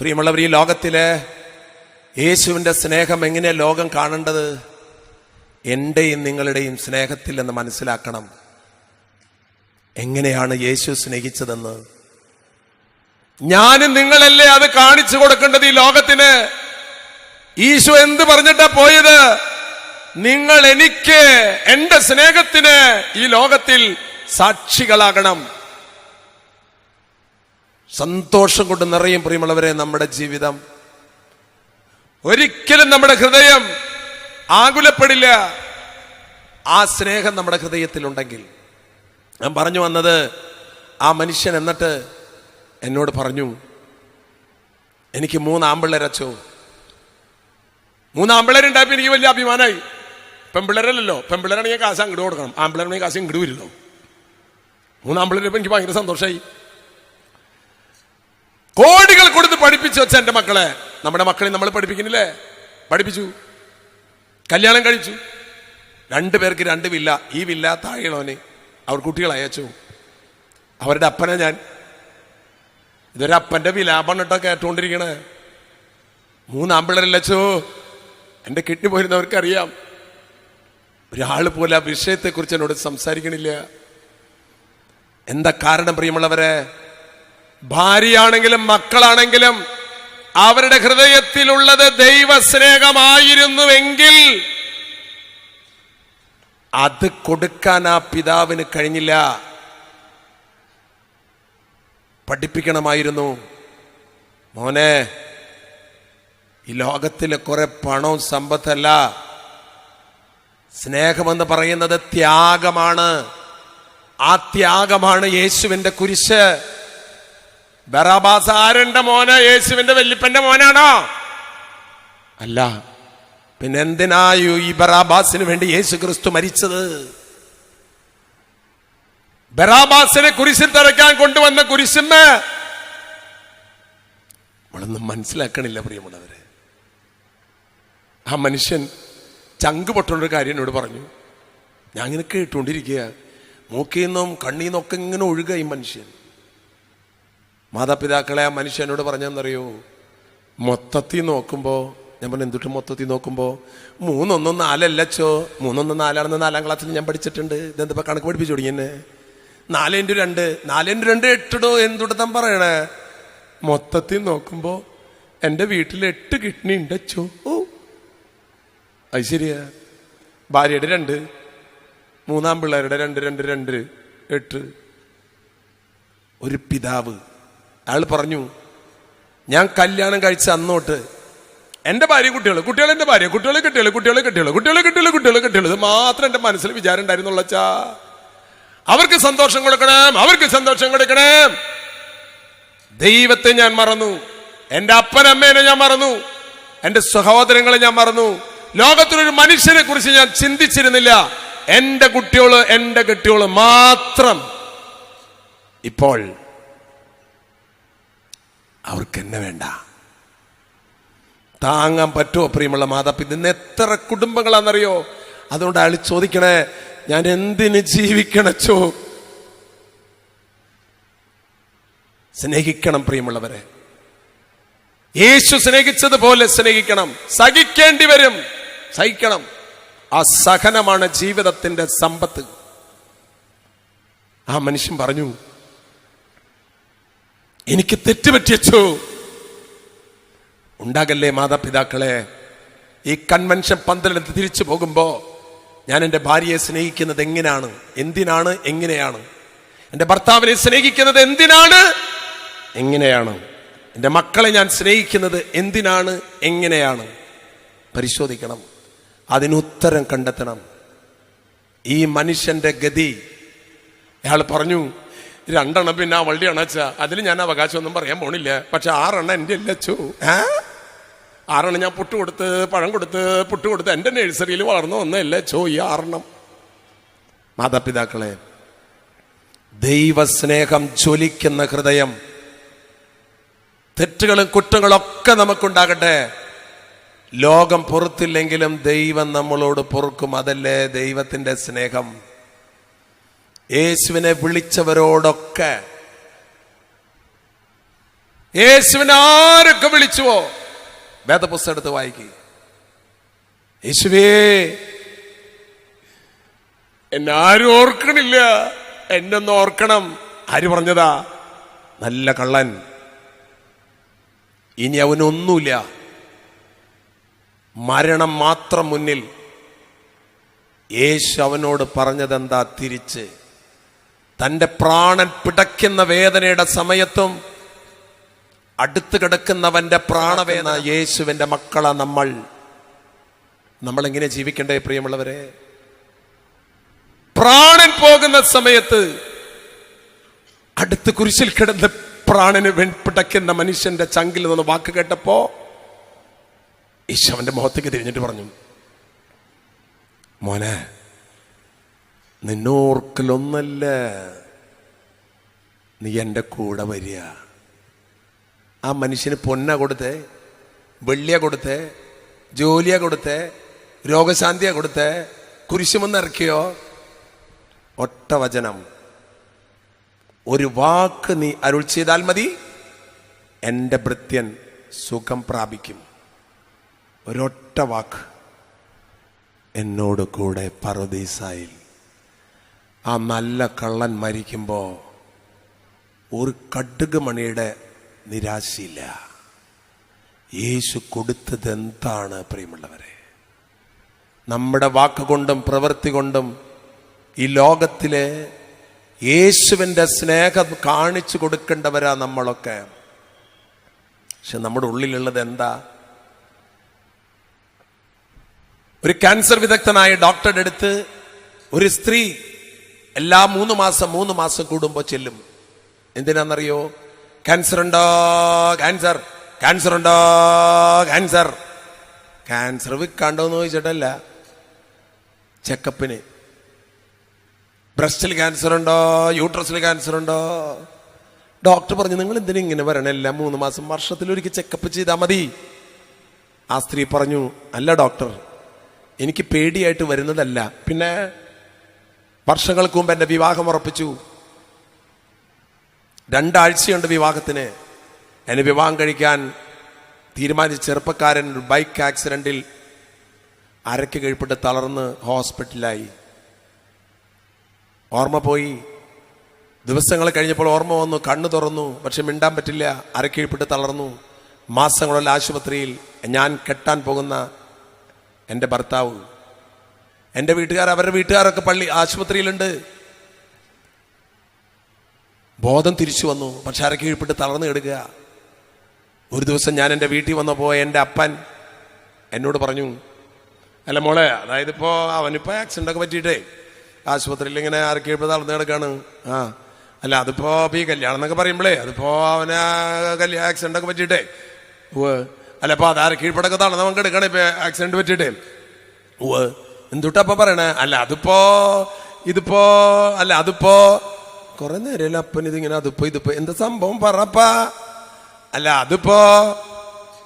പ്രിയമുള്ളവർ ഈ ലോകത്തിൽ യേശുവിന്റെ സ്നേഹം എങ്ങനെ ലോകം കാണേണ്ടത്? എന്റെയും നിങ്ങളുടെയും സ്നേഹത്തിൽ എന്ന് മനസ്സിലാക്കണം. എങ്ങനെയാണ് യേശു സ്നേഹിച്ചതെന്ന്? ഞാനും നിങ്ങളല്ലേ അത് കാണിച്ചു കൊടുക്കേണ്ടത് ഈ ലോകത്തിന്? ഈശോ എന്ത് പറഞ്ഞിട്ടാ പോയത്? നിങ്ങൾ എനിക്ക് എന്റെ സ്നേഹത്തിന് ഈ ലോകത്തിൽ സാക്ഷികളാകണം. സന്തോഷം കൊണ്ട് നിറയും പ്രിയമുള്ളവരെ നമ്മുടെ ജീവിതം. ഒരിക്കലും നമ്മുടെ ഹൃദയം ആകുലപ്പെടില്ല. ആ സ്നേഹം നമ്മുടെ ഹൃദയത്തിലുണ്ടെങ്കിൽ. ഞാൻ പറഞ്ഞു വന്നത് ആ മനുഷ്യൻ എന്നിട്ട് എന്നോട് പറഞ്ഞു എനിക്ക് മൂന്ന് ആമ്പിള്ളേരച്ചോ മൂന്ന് ആമ്പിള്ളേരുണ്ടായപ്പോൾ എനിക്ക് വലിയ അഭിമാനമായി. പെമ്പിള്ളേരല്ലോ പെമ്പിള്ളേരാണെങ്കിൽ കാശ് അങ്ങോട്ട് കൊടുക്കണം. ആമ്പിള്ളേരാണെങ്കിൽ കാശ് ഇങ്ങോട്ട് വരില്ലോ മൂന്ന് ആമ്പിള്ളേരപ്പോൾ എനിക്ക് ഭയങ്കര സന്തോഷമായി. കോടികൾ കൊടുത്ത് പഠിപ്പിച്ചു വെച്ച എന്റെ മക്കളെ. നമ്മുടെ മക്കളെ നമ്മൾ പഠിപ്പിക്കുന്നില്ലേ? പഠിപ്പിച്ചു. കല്യാണം കഴിച്ചു. രണ്ട് പേർക്ക് രണ്ട് വില്ല. ഈ വില്ല താഴെയുള്ളവനെ അവർ കുട്ടികൾ അയച്ചു. അവരുടെ അപ്പനെ ഞാൻ. ഇതൊരു അപ്പന്റെ വിലാപമാണ് കേട്ടോ കേട്ടുകൊണ്ടിരിക്കണേ മൂന്ന് എന്റെ കിഡ്നി പോയിരുന്നവർക്ക് അറിയാം ഒരാൾ പോലെ ആ വിഷയത്തെക്കുറിച്ച് എന്നോട് സംസാരിക്കണില്ല. എന്താ കാരണം പ്രിയമുള്ളവരെ? ഭാര്യയാണെങ്കിലും മക്കളാണെങ്കിലും അവരുടെ ഹൃദയത്തിലുള്ളത് ദൈവസ്നേഹമായിരുന്നുവെങ്കിൽ അത് കൊടുക്കാൻ ആ പിതാവിന് കഴിഞ്ഞില്ല. പഠിപ്പിക്കണമായിരുന്നു. മോനെ ഈ ലോകത്തിലെ കുറെ പണവും സമ്പത്തല്ല. സ്നേഹമെന്ന് പറയുന്നത് ത്യാഗമാണ്. ആ ത്യാഗമാണ് യേശുവിന്റെ കുരിശ്. ബറാബാസ് ആരുടെ മോന? യേശുവിന്റെ വല്യപ്പന്റെ മോനാണോ? അല്ല. പിന്നെ എന്തിനായു ഈ ബറാബാസിന് വേണ്ടി യേശു ക്രിസ്തു മരിച്ചത്? ബറാബാസിനെ കുരിശിൽ തിരക്കാൻ കൊണ്ടുവന്ന കുരിശിന്ന് നമ്മളൊന്നും മനസ്സിലാക്കണില്ല പ്രിയമുള്ളവരെ. ആ മനുഷ്യൻ ചങ്ക് പൊട്ടുള്ളൊരു കാര്യം എന്നോട് പറഞ്ഞു. ഞാൻ ഇങ്ങനെ കേട്ടുകൊണ്ടിരിക്കുക മൂക്കിൽ നിന്നും കണ്ണിൽ ഇങ്ങനെ ഒഴുകുക ഈ മനുഷ്യൻ. മാതാപിതാക്കളെ ആ മനുഷ്യനോട് പറഞ്ഞെന്നറിയോ? മൊത്തത്തിൽ നോക്കുമ്പോൾ ഞാൻ പറഞ്ഞു എന്തുട്ട് മൊത്തത്തിൽ നോക്കുമ്പോൾ മൂന്നൊന്നും നാലല്ലച്ചോ. മൂന്നൊന്നും നാലാണെന്ന് നാലാം ക്ലാസ്സിൽ ഞാൻ പഠിച്ചിട്ടുണ്ട്. ഇതെന്തിപ്പോൾ കണക്ക് പഠിപ്പിച്ചു തുടങ്ങി എന്നെ? രണ്ട്. നാല് രണ്ട് എട്ടിടോ എന്തുടത്താൻ പറയണേ? മൊത്തത്തിൽ നോക്കുമ്പോൾ എന്റെ വീട്ടിൽ എട്ട് കിഡ്നി ഉണ്ടച്ചോ. ഓ. അത് ശരിയാ. ഭാര്യയുടെ രണ്ട്. മൂന്നാം പിള്ളേരുടെ രണ്ട് രണ്ട് രണ്ട് എട്ട്. ഒരു പിതാവ്. അയാൾ പറഞ്ഞു ഞാൻ കല്യാണം കഴിച്ച അന്നോട്ട് എന്റെ ഭാര്യ കുട്ടികൾ കുട്ടികൾ എന്റെ ഭാര്യ കുട്ടികൾ കിട്ടിയല്ലോ കുട്ടികൾ കിട്ടിയല്ലോ കുട്ടികൾ കിട്ടിയല്ലോ കുട്ടികൾ കിട്ടിയല്ലോ ഇത് മാത്രം എന്റെ മനസ്സിൽ വിചാരം ഉണ്ടായിരുന്നുള്ളച്ചാ അവർക്ക് സന്തോഷം കൊടുക്കണം അവർക്ക് സന്തോഷം കൊടുക്കണം. ദൈവത്തെ ഞാൻ മറന്നു എന്റെ അപ്പനമ്മേനെ ഞാൻ മറന്നു എന്റെ സഹോദരങ്ങളെ ഞാൻ മറന്നു. ലോകത്തിലൊരു മനുഷ്യനെ കുറിച്ച് ഞാൻ ചിന്തിച്ചിരുന്നില്ല. എന്റെ കുട്ടികൾ എന്റെ കുട്ടികൾ മാത്രം ഇപ്പോൾ അവർക്ക് എന്നെ വേണ്ട. താങ്ങാൻ പറ്റുമോ പ്രിയമുള്ള മാതാപിതാ ഇന്ന് എത്ര കുടുംബങ്ങളാണെന്നറിയോ? അതുകൊണ്ട് അയാൾ ചോദിക്കണേ ഞാൻ എന്തിന് ജീവിക്കണച്ചോ സ്നേഹിക്കണം പ്രിയമുള്ളവരെ. യേശു സ്നേഹിച്ചതുപോലെ സ്നേഹിക്കണം. സഹിക്കേണ്ടി വരും. സഹിക്കണം. ആ സഹനമാണ് ജീവിതത്തിന്റെ സമ്പത്ത്. ആ മനുഷ്യൻ പറഞ്ഞു എനിക്ക് തെറ്റുപറ്റിയച്ചു? ഉണ്ടാകല്ലേ മാതാപിതാക്കളെ ഈ കൺവെൻഷൻ പന്തലെടുത്ത് തിരിച്ചു പോകുമ്പോൾ ഞാൻ എന്റെ ഭാര്യയെ സ്നേഹിക്കുന്നത് എങ്ങനെയാണ് എന്തിനാണ്? എങ്ങനെയാണ്? എന്റെ ഭർത്താവിനെ സ്നേഹിക്കുന്നത് എന്തിനാണ്? എങ്ങനെയാണ്? എന്റെ മക്കളെ ഞാൻ സ്നേഹിക്കുന്നത് എന്തിനാണ്? എങ്ങനെയാണ്? പരിശോധിക്കണം. അതിനുത്തരം കണ്ടെത്തണം. ഈ മനുഷ്യന്റെ ഗതി. അയാൾ പറഞ്ഞു രണ്ടെണ്ണം പിന്നെ ആ വള്ളി അണച്ച അതിൽ ഞാൻ അവകാശമൊന്നും പറയാൻ പോണില്ല. പക്ഷെ ആറെണ്ണം എന്റെ ഇല്ലച്ചു ആറെണ്ണം ഞാൻ പുട്ട് കൊടുത്ത് പഴം കൊടുത്ത് പുട്ട് കൊടുത്ത് എന്റെ നഴ്സറിയിൽ വളർന്നു ഒന്നല്ല ചോ ഈ ആറെണ്ണം. മാതാപിതാക്കളെ ദൈവസ്നേഹം ജ്വലിക്കുന്ന ഹൃദയം തെറ്റുകളും കുറ്റങ്ങളൊക്കെ നമുക്കുണ്ടാകട്ടെ. ലോകം പൊറുത്തില്ലെങ്കിലും ദൈവം നമ്മളോട് പൊറുക്കും. അതല്ലേ ദൈവത്തിന്റെ സ്നേഹം? യേശുവിനെ വിളിച്ചവരോടൊക്കെ. യേശുവിനെ ആരൊക്കെ വിളിച്ചുവോ? വേദപുസ്തകം എടുത്ത് വായിക്കുക യേശുവേ എന്നെ ആരും ഓർക്കണില്ല. എന്നെ ഒന്ന് ഓർക്കണം. ആര് പറഞ്ഞതാ? നല്ല കള്ളൻ. ഇനി അവനൊന്നുമില്ല. മരണം മാത്രം മുന്നിൽ യേശു അവനോട് പറഞ്ഞതെന്താ? തിരിച്ച്. തന്റെ പ്രാണൻ പിടയ്ക്കുന്ന വേദനയുടെ സമയത്തും അടുത്ത് കിടക്കുന്നവന്റെ പ്രാണവേദന. യേശുവിന്റെ മക്കളാ നമ്മൾ. എങ്ങനെ ജീവിക്കണ്ടേ പ്രിയമുള്ളവരെ? പ്രാണൻ പോകുന്ന സമയത്ത് അടുത്ത് കുരിശിൽ കിടന്ന് പ്രാണന് വെൺപിടയ്ക്കുന്ന മനുഷ്യന്റെ ചങ്കിൽ നിന്ന് വാക്ക് കേട്ടപ്പോ ഈശോവന്റെ മുഖത്തേക്ക് തിരിഞ്ഞിട്ട് പറഞ്ഞു മോനെ നിന്നോർക്കലൊന്നല്ല. നീ എന്റെ കൂടെ വരിക. ആ മനുഷ്യന് പൊന്ന കൊടുത്തേ വെള്ളിയ കൊടുത്തേ ജോലിയ കൊടുത്തേ രോഗശാന്തിയ കൊടുത്തേ കുരിശുമെന്ന് ഇറക്കിയോ? ഒറ്റ വചനം. ഒരു വാക്ക് നീ അരുൾ ചെയ്താൽ മതി എന്റെ ഭൃത്യൻ സുഖം പ്രാപിക്കും. ഒരൊറ്റ വാക്ക് എന്നോട് കൂടെ പറുദീസായിൽ ആ നല്ല കള്ളൻ മരിക്കുമ്പോൾ ഒരു കടുക് മണിയുടെ നിരാശയില്ല. യേശു കൊടുത്തത് എന്താണ് പ്രിയമുള്ളവരെ? നമ്മുടെ വാക്കുകൊണ്ടും പ്രവൃത്തി കൊണ്ടും ഈ ലോകത്തിലെ യേശുവിന്റെ സ്നേഹം കാണിച്ചു കൊടുക്കേണ്ടവരാ നമ്മളൊക്കെ. പക്ഷെ നമ്മുടെ ഉള്ളിലുള്ളത് എന്താ? ഒരു ക്യാൻസർ വിദഗ്ധനായ ഡോക്ടറുടെ അടുത്ത് ഒരു സ്ത്രീ എല്ലാ മൂന്ന് മാസം മൂന്ന് മാസം കൂടുമ്പോൾ ചെല്ലും. എന്തിനാണെന്നറിയോ ക്യാൻസർ ഉണ്ടോ? ക്യാൻസർ ക്യാൻസർ ഉണ്ടോ? ക്യാൻസർ ക്യാൻസർ വിൽക്കാണ്ടോ എന്ന് ചോദിച്ചിട്ടല്ല. ചെക്കപ്പിന് ബ്രസ്റ്റിൽ ക്യാൻസർ ഉണ്ടോ? യൂട്രസിൽ ക്യാൻസർ ഉണ്ടോ? ഡോക്ടർ പറഞ്ഞു നിങ്ങൾ എന്തിനാ ഇങ്ങനെ വരണം? മൂന്ന് മാസം വർഷത്തിൽ വർഷത്തിലൊരിക്കൽ ചെക്കപ്പ് ചെയ്താൽ മതി. ആ സ്ത്രീ പറഞ്ഞു അല്ല ഡോക്ടർ എനിക്ക് പേടിയായിട്ട് വരുന്നതല്ല. പിന്നെ വർഷങ്ങൾക്ക് മുമ്പ് എന്റെ വിവാഹം ഉറപ്പിച്ചു. രണ്ടാഴ്ചയുണ്ട് വിവാഹത്തിന്. എന്നെ വിവാഹം കഴിക്കാൻ തീരുമാനിച്ച ചെറുപ്പക്കാരൻ ഒരു ബൈക്ക് ആക്സിഡന്റിൽ അരക്ക് കീഴ്പ്പെട്ട് തളർന്ന് ഹോസ്പിറ്റലിലായി. ഓർമ്മ പോയി. ദിവസങ്ങൾ കഴിഞ്ഞപ്പോൾ ഓർമ്മ വന്നു. കണ്ണു തുറന്നു. പക്ഷെ മിണ്ടാൻ പറ്റില്ല. അരക്കീഴ്പ്പെട്ട് തളർന്നു. മാസങ്ങളുള്ള ആശുപത്രിയിൽ ഞാൻ കെട്ടാൻ പോകുന്ന എന്റെ ഭർത്താവ് എന്റെ വീട്ടുകാർ അവരുടെ വീട്ടുകാരൊക്കെ പള്ളി ആശുപത്രിയിലുണ്ട്. ബോധം തിരിച്ചു വന്നു. പക്ഷെ അരക്കീഴ്പ്പെട്ട് തളർന്നു കിടക്കുക. ഒരു ദിവസം ഞാൻ എന്റെ വീട്ടിൽ വന്നപ്പോൾ എന്റെ അപ്പൻ എന്നോട് പറഞ്ഞു അല്ല മോളെ അതായത് ഇപ്പോൾ അവനിപ്പോൾ ആക്സിഡന്റ് ഒക്കെ പറ്റിയിട്ടേ ആശുപത്രിയിൽ ഇങ്ങനെ അരക്കീഴ്പ്പെട്ട് തളർന്നു കിടക്കാണ്. ആ അല്ല അതിപ്പോൾ ഈ കല്യാണം എന്നൊക്കെ പറയുമ്പോഴേ അതിപ്പോൾ അവന് കല്യാണം ആക്സിഡന്റ് ഒക്കെ പറ്റിയിട്ടേ ഓ അല്ല അപ്പോൾ അത് അരക്കീഴ്പ്പടൊക്കെ തളർന്ന് നമുക്ക് എടുക്കണേ ഇപ്പൊ ആക്സിഡന്റ് പറ്റിയിട്ടേ ഉവ്വ്. എന്തുട്ടപ്പ പറയണേ? അല്ല അതിപ്പോ ഇതിപ്പോ അല്ല അതിപ്പോ. കുറെ നേരം അപ്പൻ ഇതിങ്ങനെ അതിപ്പോ ഇതിപ്പോ. എന്താ സംഭവം? പറപ്പാ. അല്ല അതിപ്പോ.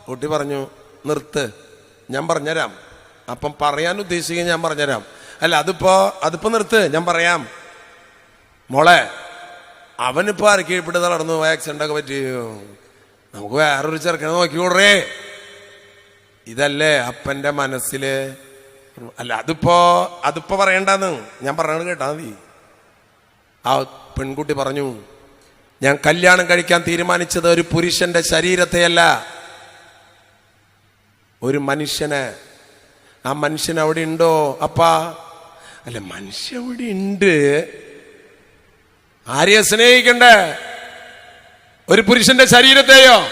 കുട്ടി പറഞ്ഞു നിർത്ത്. ഞാൻ പറഞ്ഞുതരാം. അപ്പം പറയാൻ ഉദ്ദേശിക്കുക ഞാൻ പറഞ്ഞുതരാം. അല്ല അതിപ്പോ അതിപ്പോ നിർത്ത്. ഞാൻ പറയാം. മോളെ അവനിപ്പോ അരക്കീഴ്പ്പെട്ട് നടന്നു. ആക്സിഡന്റ് ഒക്കെ പറ്റിയോ നമുക്ക് വേറൊരു ചെറുക്കനെ നോക്കി ഇതല്ലേ അപ്പന്റെ മനസ്സിൽ അല്ല അതിപ്പോ അതിപ്പോ പറയണ്ടെന്ന് ഞാൻ പറഞ്ഞത് കേട്ടാ മതി. ആ പെൺകുട്ടി പറഞ്ഞു ഞാൻ കല്യാണം കഴിക്കാൻ തീരുമാനിച്ചത് ഒരു പുരുഷന്റെ ശരീരത്തെയല്ല. ഒരു മനുഷ്യനെ. ആ മനുഷ്യൻ അവിടെ ഉണ്ടോ അപ്പാ? അല്ല മനുഷ്യൻ അവിടെ ഉണ്ട്. ആരെയെ സ്നേഹിക്കണ്ടേ? ഒരു പുരുഷന്റെ ശരീരത്തെയോ?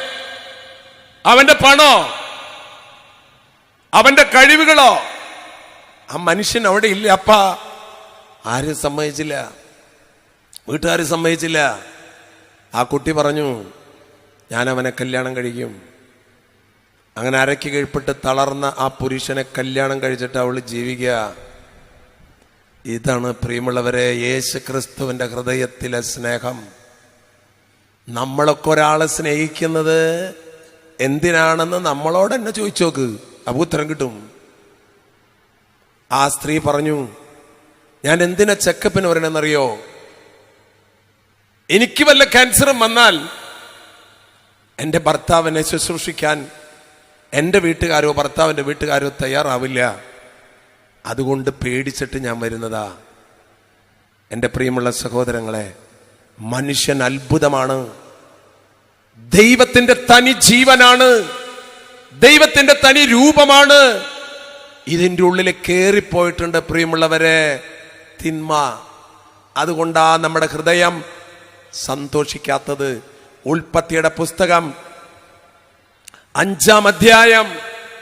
അവന്റെ പണോ? അവന്റെ കഴിവുകളോ? ആ മനുഷ്യൻ അവിടെ ഇല്ല അപ്പ. ആരും സമ്മതിച്ചില്ല. വീട്ടുകാർ സമ്മതിച്ചില്ല. ആ കുട്ടി പറഞ്ഞു ഞാൻ അവനെ കല്യാണം കഴിക്കും. അങ്ങനെ അരയ്ക്ക് കീഴ്പ്പെട്ട് തളർന്ന ആ പുരുഷനെ കല്യാണം കഴിച്ചിട്ട് അവൾ ജീവിക്കുക. ഇതാണ് പ്രിയമുള്ളവരെ യേശു ക്രിസ്തുവിന്റെ ഹൃദയത്തിലെ സ്നേഹം. നമ്മളൊക്കെ ഒരാളെ സ്നേഹിക്കുന്നത് എന്തിനാണെന്ന് നമ്മളോട് തന്നെ ചോദിച്ചു നോക്ക്. അപ്പൊ ഉത്തരം കിട്ടും. ആ സ്ത്രീ പറഞ്ഞു ഞാൻ എന്തിനാ ചെക്കപ്പിന് വരണമെന്നറിയോ എനിക്ക് വല്ല ക്യാൻസറും വന്നാൽ എന്റെ ഭർത്താവിനെ ശുശ്രൂഷിക്കാൻ എന്റെ വീട്ടുകാരോ ഭർത്താവിന്റെ വീട്ടുകാരോ തയ്യാറാവില്ല. അതുകൊണ്ട് പേടിച്ചിട്ട് ഞാൻ വരുന്നതാ. എന്റെ പ്രിയമുള്ള സഹോദരങ്ങളെ മനുഷ്യൻ അത്ഭുതമാണ്. ദൈവത്തിന്റെ തനി ജീവനാണ്. ദൈവത്തിന്റെ തനി രൂപമാണ്. ഇതിന്റെ ഉള്ളിൽ കയറിപ്പോയിട്ടുണ്ട് പ്രിയമുള്ളവരെ തിന്മ. അതുകൊണ്ടാ നമ്മുടെ ഹൃദയം സന്തോഷിക്കാത്തത്. ഉൽപ്പത്തിയുടെ പുസ്തകം അഞ്ചാം അധ്യായം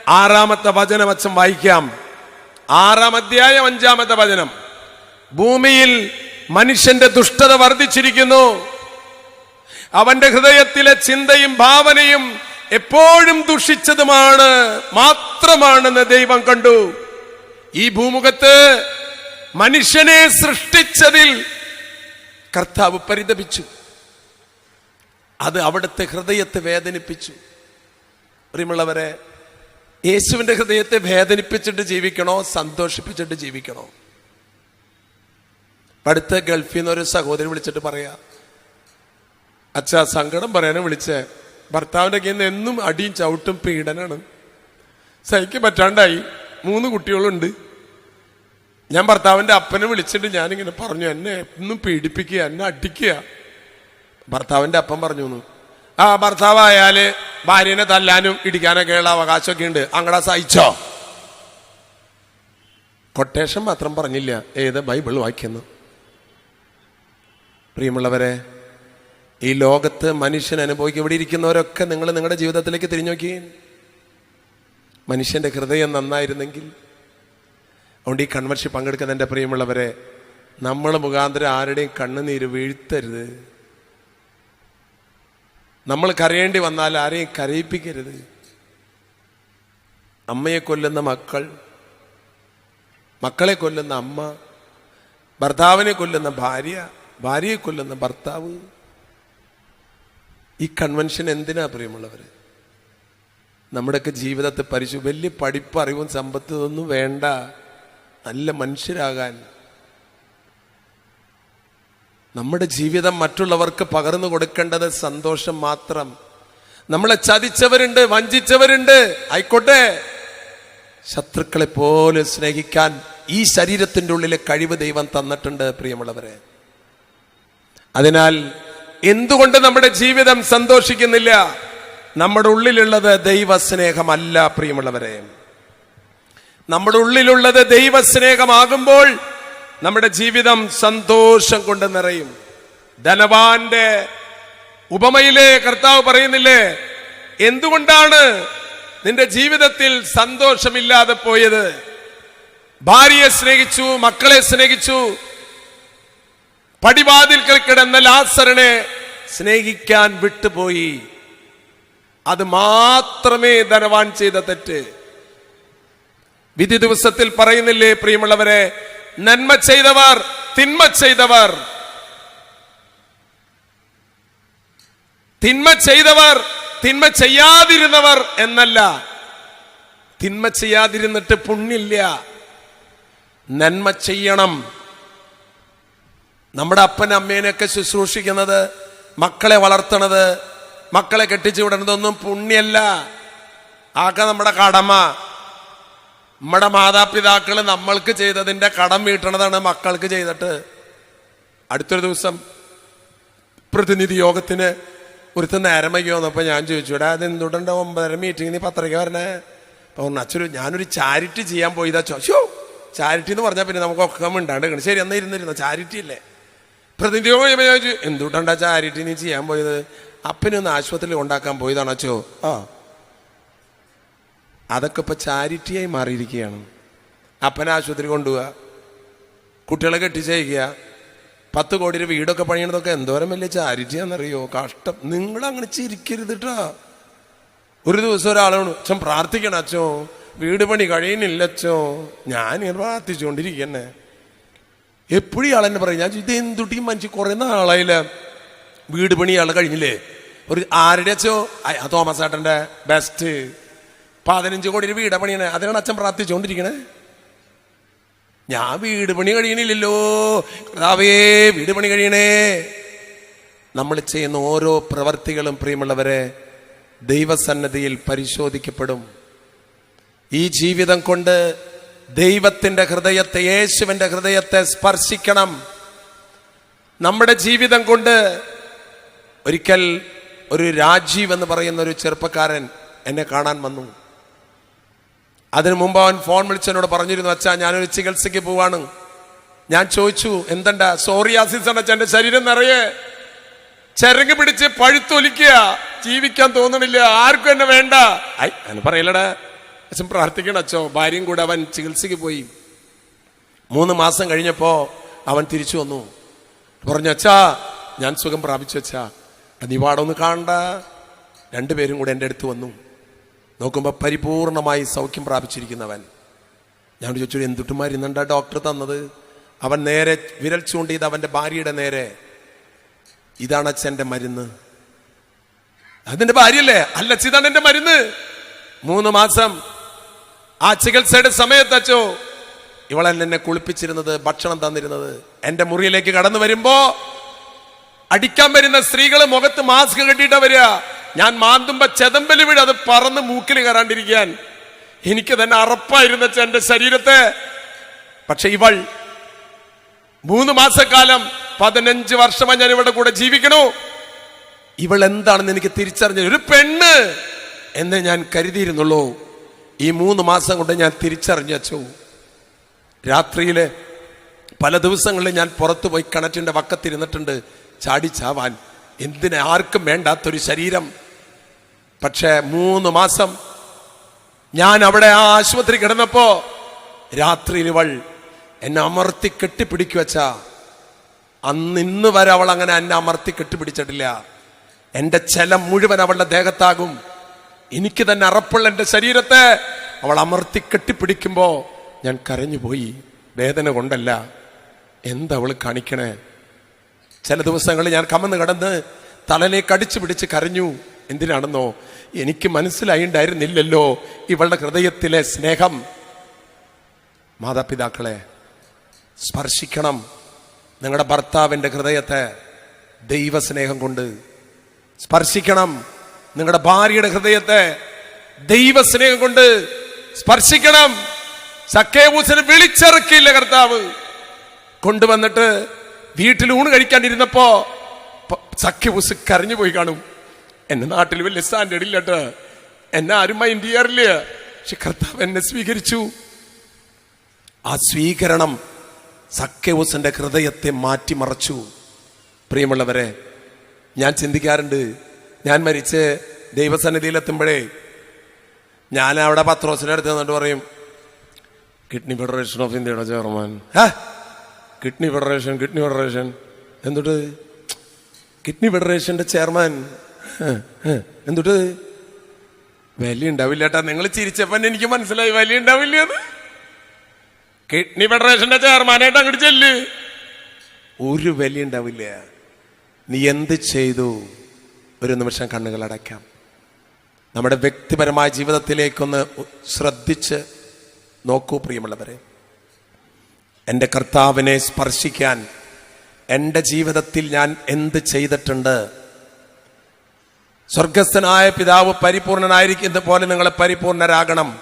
ആറാമത്തെ വചനം അച്ഛൻ വായിക്കാം. ആറാം അധ്യായം അഞ്ചാമത്തെ വചനം. ഭൂമിയിൽ മനുഷ്യന്റെ ദുഷ്ടത വർദ്ധിച്ചിരിക്കുന്നു. അവന്റെ ഹൃദയത്തിലെ ചിന്തയും ഭാവനയും എപ്പോഴും ദുഷിച്ചതുമാണ് മാത്രമാണെന്ന് ദൈവം കണ്ടു. ഈ ഭൂമുഖത്ത് മനുഷ്യനെ സൃഷ്ടിച്ചതിൽ കർത്താവ് പരിതപിച്ചു. അത് അവിടുത്തെ ഹൃദയത്തെ വേദനിപ്പിച്ചു. പ്രിയമുള്ളവരെ യേശുവിന്റെ ഹൃദയത്തെ വേദനിപ്പിച്ചിട്ട് ജീവിക്കണോ സന്തോഷിപ്പിച്ചിട്ട് ജീവിക്കണോ? അടുത്ത ഗൾഫിൽ നിന്ന് ഒരു സഹോദരി വിളിച്ചിട്ട് പറയാ അച്ഛാ സങ്കടം പറയാനും വിളിച്ചേ. ഭർത്താവിന്റെ കയ്യിൽ നിന്ന് എന്നും അടിയും ചവിട്ടും പീഡനാണ്. സഹിക്ക് പറ്റാണ്ടായി. മൂന്ന് കുട്ടികളുണ്ട്. ഞാൻ ഭർത്താവിന്റെ അപ്പനെ വിളിച്ചിട്ട് ഞാനിങ്ങനെ പറഞ്ഞു എന്നെ എന്നും പീഡിപ്പിക്കുക എന്നെ അടിക്കുക. ഭർത്താവിന്റെ അപ്പൻ പറഞ്ഞു. ആ ഭർത്താവായാൽ ഭാര്യനെ തല്ലാനും ഇടിക്കാനൊക്കെ ഉള്ള അവകാശമൊക്കെ ഉണ്ട്. അങ്ങടാ സഹിച്ചോ? കൊട്ടേഷൻ മാത്രം പറഞ്ഞില്ല. ഏത് ബൈബിൾ വായിക്കുന്നു? പ്രിയമുള്ളവരെ ഈ ലോകത്ത് മനുഷ്യൻ അനുഭവിക്കും. ഇവിടെ ഇരിക്കുന്നവരൊക്കെ നിങ്ങൾ നിങ്ങളുടെ ജീവിതത്തിലേക്ക് തിരിഞ്ഞു നോക്കി മനുഷ്യന്റെ ഹൃദയം നന്നായിരുന്നെങ്കിൽ അതുകൊണ്ട് ഈ കൺവെൻഷൻ പങ്കെടുക്കുന്ന എന്റെ പ്രിയമുള്ളവരെ നമ്മൾ മുഖാന്തരം ആരുടെയും കണ്ണുനീര് വീഴ്ത്തരുത്. നമ്മൾ കരയേണ്ടി വന്നാൽ ആരെയും കരയിപ്പിക്കരുത്. അമ്മയെ കൊല്ലുന്ന മക്കൾ മക്കളെ കൊല്ലുന്ന അമ്മ ഭർത്താവിനെ കൊല്ലുന്ന ഭാര്യ ഭാര്യയെ കൊല്ലുന്ന ഭർത്താവ് ഈ കൺവെൻഷൻ എന്തിനാ പ്രിയമുള്ളവർ നമ്മുടെയൊക്കെ ജീവിതത്തെ പരിശു വലിയ പഠിപ്പ് അറിവും സമ്പത്തും ഒന്നും വേണ്ട. നല്ല മനുഷ്യരാകാൻ. നമ്മുടെ ജീവിതം മറ്റുള്ളവർക്ക് പകർന്നു കൊടുക്കേണ്ടത് സന്തോഷം മാത്രം. നമ്മളെ ചതിച്ചവരുണ്ട് വഞ്ചിച്ചവരുണ്ട്. ആയിക്കോട്ടെ. ശത്രുക്കളെ പോലെ സ്നേഹിക്കാൻ ഈ ശരീരത്തിന്റെ ഉള്ളിലെ കഴിവ് ദൈവം തന്നിട്ടുണ്ട് പ്രിയമുള്ളവരെ. അതിനാൽ എന്തുകൊണ്ട് നമ്മുടെ ജീവിതം സന്തോഷിക്കുന്നില്ല? നമ്മുടെ ഉള്ളിലുള്ളത് ദൈവസ്നേഹമല്ല പ്രിയമുള്ളവരെ. നമ്മുടെ ഉള്ളിലുള്ളത് ദൈവസ്നേഹമാകുമ്പോൾ നമ്മുടെ ജീവിതം സന്തോഷം കൊണ്ട് നിറയും. ധനവാന്റെ ഉപമയിലെ കർത്താവ് പറയുന്നില്ലേ എന്തുകൊണ്ടാണ് നിന്റെ ജീവിതത്തിൽ സന്തോഷമില്ലാതെ പോയത്? ഭാര്യയെ സ്നേഹിച്ചു മക്കളെ സ്നേഹിച്ചു പടിവാതിൽക്കൽ കിടന്ന ലാസറിനെ സ്നേഹിക്കാൻ വിട്ടുപോയി. അത് മാത്രമേ ധനവാൻ ചെയ്ത തെറ്റ്. വിധി ദിവസത്തിൽ പറയുന്നില്ലേ പ്രിയമുള്ളവരെ നന്മ ചെയ്തവർ തിന്മ ചെയ്തവർ. തിന്മ ചെയ്തവർ തിന്മ ചെയ്യാതിരുന്നവർ എന്നല്ല. തിന്മ ചെയ്യാതിരുന്നിട്ട് പുണ്യില്ല നന്മ ചെയ്യണം. നമ്മുടെ അപ്പൻ അമ്മേനെയൊക്കെ ശുശ്രൂഷിക്കുന്നത് മക്കളെ വളർത്തണത് മക്കളെ കെട്ടിച്ചു വിടണതൊന്നും പുണ്യല്ല. ആകെ നമ്മുടെ കടമ. നമ്മുടെ മാതാപിതാക്കൾ നമ്മൾക്ക് ചെയ്തതിന്റെ കടം വീട്ടണതാണ് മക്കൾക്ക് ചെയ്തിട്ട്. അടുത്തൊരു ദിവസം പ്രതിനിധി യോഗത്തിന് ഒരുത്ത നേരം വൈകി വന്നപ്പോൾ ഞാൻ ചോദിച്ചു എടാ അത് എന്തുകൊണ്ട് ഒമ്പതര മീറ്റിംഗ് നീ പത്രയ്ക്ക് വരണേ? അപ്പോൾ പറഞ്ഞു അച്ഛൻ ഞാനൊരു ചാരിറ്റി ചെയ്യാൻ പോയിതാ. ചോ ചാരിറ്റി എന്ന് പറഞ്ഞാൽ പിന്നെ നമുക്ക് ഒക്കെ മിണ്ടാണ്ട് ശരി എന്നാ ഇരുന്നിരുന്നോ ചാരിറ്റി അല്ലേ? പ്രതിനിധി യോഗം ചെയ്യുമ്പോൾ ഞാൻ ചോദിച്ചു എന്തുകൊണ്ടാ ചാരിറ്റി നീ ചെയ്യാൻ പോയത്? അപ്പനൊന്ന് ആശുപത്രിയിൽ ഉണ്ടാക്കാൻ പോയതാണ് അച്ഛോ? ആ. അതൊക്കെ ഇപ്പൊ ചാരിറ്റിയായി മാറിയിരിക്കുകയാണ്. അപ്പനെ ആശുപത്രി കൊണ്ടുപോവുക കുട്ടികളെ കെട്ടിച്ചയക്കുക പത്ത് കോടി രൂപ വീടൊക്കെ പണിയണതൊക്കെ എന്തോരം വലിയ ചാരിറ്റിയാണെന്നറിയോ? കഷ്ടം. നിങ്ങൾ അങ്ങനെ ചിരിക്കരുത് ട്ടാ. ഒരു ദിവസം ഒരാളോട് അച്ഛൻ പ്രാർത്ഥിക്കണം അച്ഛോ. വീട് പണി കഴിയുന്നില്ല അച്ഛോ. ഞാൻ പ്രാർത്ഥിച്ചുകൊണ്ടിരിക്കന്നെ. എപ്പോഴും ഇയാൾ പറയും ഞാൻ ഇത് എന്തുട്ടി മനുഷ്യ കുറെ നാളായില്ല? വീട് പണി ഇയാൾ കഴിഞ്ഞില്ലേ? ഒരു ആരുടെ അച്ഛോ തോമസ് ഏട്ടന്റെ ബെസ്റ്റ് പതിനഞ്ച് കോടി വീട് പണിയണേ. അതിനാണ് അച്ഛൻ പ്രാർത്ഥിച്ചുകൊണ്ടിരിക്കണേ. ഞാൻ വീട് പണി കഴിയണില്ലല്ലോ. കർത്താവേ വീട് പണി കഴിയണേ. നമ്മൾ ചെയ്യുന്ന ഓരോ പ്രവർത്തികളും പ്രിയമുള്ളവരെ ദൈവസന്നദ്ധിയിൽ പരിശോധിക്കപ്പെടും. ഈ ജീവിതം കൊണ്ട് ദൈവത്തിന്റെ ഹൃദയത്തെ യേശുവിന്റെ ഹൃദയത്തെ സ്പർശിക്കണം. നമ്മുടെ ജീവിതം കൊണ്ട് ഒരിക്കൽ ഒരു രാജീവ് എന്ന് പറയുന്ന ഒരു ചെറുപ്പക്കാരൻ എന്നെ കാണാൻ വന്നു. അതിനു മുമ്പ് അവൻ ഫോൺ വിളിച്ചെന്നോട് പറഞ്ഞിരുന്നു അച്ഛാ ഞാനൊരു ചികിത്സയ്ക്ക് പോവാണ്. ഞാൻ ചോദിച്ചു എന്തണ്ട? സോറിയാസിസ് ആണ് അച്ഛന്റെ ശരീരം നിറയെ ചിരങ്ങ് പിടിച്ച് പഴുത്തൊലിക്കുക. ജീവിക്കാൻ തോന്നണില്ല. ആർക്കും എന്നെ വേണ്ട. ഐ എന്ന് പറയലടാ. അച്ഛൻ പ്രാർത്ഥിക്കണം അച്ഛോ. ഭാര്യയും കൂടെ അവൻ ചികിത്സയ്ക്ക് പോയി. മൂന്ന് മാസം കഴിഞ്ഞപ്പോൾ അവൻ തിരിച്ചു വന്നു. പറഞ്ഞു അച്ഛാ ഞാൻ സുഖം പ്രാപിച്ചു അച്ഛാ. നീ പാടൊന്ന് കാണണ്ട. രണ്ടുപേരും കൂടെ എന്റെ അടുത്ത് വന്നു. നോക്കുമ്പോൾ പരിപൂർണമായി സൗഖ്യം പ്രാപിച്ചിരിക്കുന്നവൻ. ഞാൻ ചോദിച്ചു എന്തുട്ട് മരുന്നുണ്ടാ ഡോക്ടർ തന്നത്? അവൻ നേരെ വിരൽ ചൂണ്ടിയത് അവന്റെ ഭാര്യയുടെ നേരെ. ഇതാണ് അച്ഛന്റെ മരുന്ന്. അതിന്റെ ഭാര്യയല്ലേ? അല്ല അച്ഛ, ഇതാണ് എന്റെ മരുന്ന്. മൂന്ന് മാസം ആ ചികിത്സയുടെ സമയത്ത് അച്ചോ ഇവളെ എന്നെ കുളിപ്പിച്ചിരുന്നത് ഭക്ഷണം തന്നിരുന്നത് എന്റെ മുറിയിലേക്ക് കടന്നു വരുമ്പോ അടിക്കാൻ വരുന്ന സ്ത്രീകൾ മുഖത്ത് മാസ്ക് കെട്ടിയിട്ടാ വരിക. ഞാൻ മാന്തുമ്പോ ചെതമ്പൽ വീട് അത് പറന്ന് മൂക്കിൽ കയറാണ്ടിരിക്കാൻ എനിക്ക് തന്നെ അറപ്പായിരുന്നു എന്റെ ശരീരത്തെ. പക്ഷെ ഇവൾ മൂന്ന് മാസക്കാലം പതിനഞ്ച് വർഷമായി ഞാൻ ഇവളുടെ കൂടെ ജീവിക്കണു. ഇവൾ എന്താണെന്ന് എനിക്ക് തിരിച്ചറിഞ്ഞ ഒരു പെണ്ണ് എന്ന് ഞാൻ കരുതിയിരുന്നുള്ളൂ. ഈ മൂന്ന് മാസം കൊണ്ട് ഞാൻ തിരിച്ചറിഞ്ഞു അച്ചു രാത്രിയിൽ പല ദിവസങ്ങളിൽ ഞാൻ പുറത്തു പോയി കിണറ്റിന്റെ വക്കത്തിരുന്നിട്ടുണ്ട് ചാടിച്ചാവാൻ ചാവാൻ. എന്തിന് ആർക്കും വേണ്ടാത്തൊരു ശരീരം. പക്ഷേ മൂന്ന് മാസം ഞാൻ അവിടെ ആ ആശുപത്രി കിടന്നപ്പോ രാത്രിയിൽ ഇവൾ എന്നെ അമർത്തി കെട്ടിപ്പിടിക്കുവച്ച അന്ന് ഇന്ന് വരെ അവൾ അങ്ങനെ എന്നെ അമർത്തി കെട്ടിപ്പിടിച്ചിട്ടില്ല. എന്റെ ചെലം മുഴുവൻ അവളുടെ ദേഹത്താകും. എനിക്ക് തന്നെ അറപ്പുള്ള എന്റെ ശരീരത്തെ അവൾ അമർത്തി കെട്ടിപ്പിടിക്കുമ്പോൾ ഞാൻ കരഞ്ഞുപോയി. വേദന കൊണ്ടല്ല. എന്തവൾ കാണിക്കണേ? ചില ദിവസങ്ങളിൽ ഞാൻ കമന്ന് കടന്ന് തലനെ കടിച്ചു പിടിച്ച് കരഞ്ഞു. എന്തിനാണെന്നോ? എനിക്ക് മനസ്സിലായിണ്ടായിരുന്നില്ലല്ലോ ഇവളുടെ ഹൃദയത്തിലെ സ്നേഹം. മാതാപിതാക്കളെ സ്പർശിക്കണം. നിങ്ങളുടെ ഭർത്താവിന്റെ ഹൃദയത്തെ ദൈവസ്നേഹം കൊണ്ട് സ്പർശിക്കണം. നിങ്ങളുടെ ഭാര്യയുടെ ഹൃദയത്തെ ദൈവസ്നേഹം കൊണ്ട് സ്പർശിക്കണം. സക്കേബൂസിനെ വിളിച്ചിറക്കിയില്ല കർത്താവ്. കൊണ്ടുവന്നിട്ട് വീട്ടിൽ ഊണ് കഴിക്കാണ്ടിരുന്നപ്പോ സഖ്യബൂസ് കരഞ്ഞു പോയി കാണും. എന്റെ നാട്ടിൽ വലിയ സ്റ്റാൻഡേർഡ് ഇല്ലട്ടോ. എന്നെ ആരും മൈൻഡ് ചെയ്യാറില്ല. പക്ഷെ കർത്താവ് എന്നെ സ്വീകരിച്ചു. ആ സ്വീകരണം സഖ്യബൂസിന്റെ ഹൃദയത്തെ മാറ്റിമറച്ചു. പ്രിയമുള്ളവരെ ഞാൻ ചിന്തിക്കാറുണ്ട് ഞാൻ മരിച്ച് ദൈവസന്നിധിയിലെത്തുമ്പോഴേ ഞാൻ അവിടെ പത്രോസിന്റെ അടുത്ത് നിന്നിട്ട് പറയും കിഡ്നി ഫെഡറേഷൻ ഓഫ് ഇന്ത്യയുടെ ചെയർമാൻ ആ കിഡ്നി ഫെഡറേഷൻ കിഡ്നി ഫെഡറേഷൻ എന്തുട്ട്? കിഡ്നി ഫെഡറേഷന്റെ ചെയർമാൻ ഹ്, ഹ്, എന്തുട്ട്? വലിയ ഉണ്ടാവില്ല നിങ്ങൾ ചിരിച്ചപ്പം എനിക്ക് മനസ്സിലായി വലിയ ഉണ്ടാവില്ല കിഡ്നി ഫെഡറേഷന്റെ ചെയർമാനായിട്ട് അങ്ങോട്ട് ചെല്ല്. ഒരു വലിയ ഉണ്ടാവില്ല നീ എന്ത് ചെയ്തു? ഒരു നിമിഷം കണ്ണുകൾ അടയ്ക്കാം. നമ്മുടെ വ്യക്തിപരമായ ജീവിതത്തിലേക്കൊന്ന് ശ്രദ്ധിച്ച് നോക്കൂ പ്രിയമുള്ളവരെ. എന്റെ കർത്താവിനെ സ്പർശിക്കാൻ എന്റെ ജീവിതത്തിൽ ഞാൻ എന്ത് ചെയ്തിട്ടുണ്ട്? സ്വർഗസ്ഥനായ പിതാവ് പരിപൂർണനായിരിക്കുന്ന പോലെ നിങ്ങൾ പരിപൂർണരാകണം.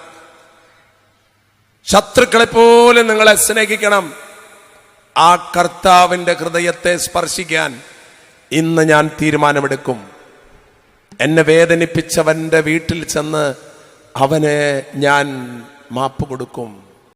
ശത്രുക്കളെ പോലെ നിങ്ങളെ സ്നേഹിക്കണം. ആ കർത്താവിന്റെ ഹൃദയത്തെ സ്പർശിക്കാൻ ഇന്ന് ഞാൻ തീരുമാനമെടുക്കും. എന്നെ വേദനിപ്പിച്ചവന്റെ വീട്ടിൽ ചെന്ന് അവനെ ഞാൻ മാപ്പ് കൊടുക്കും.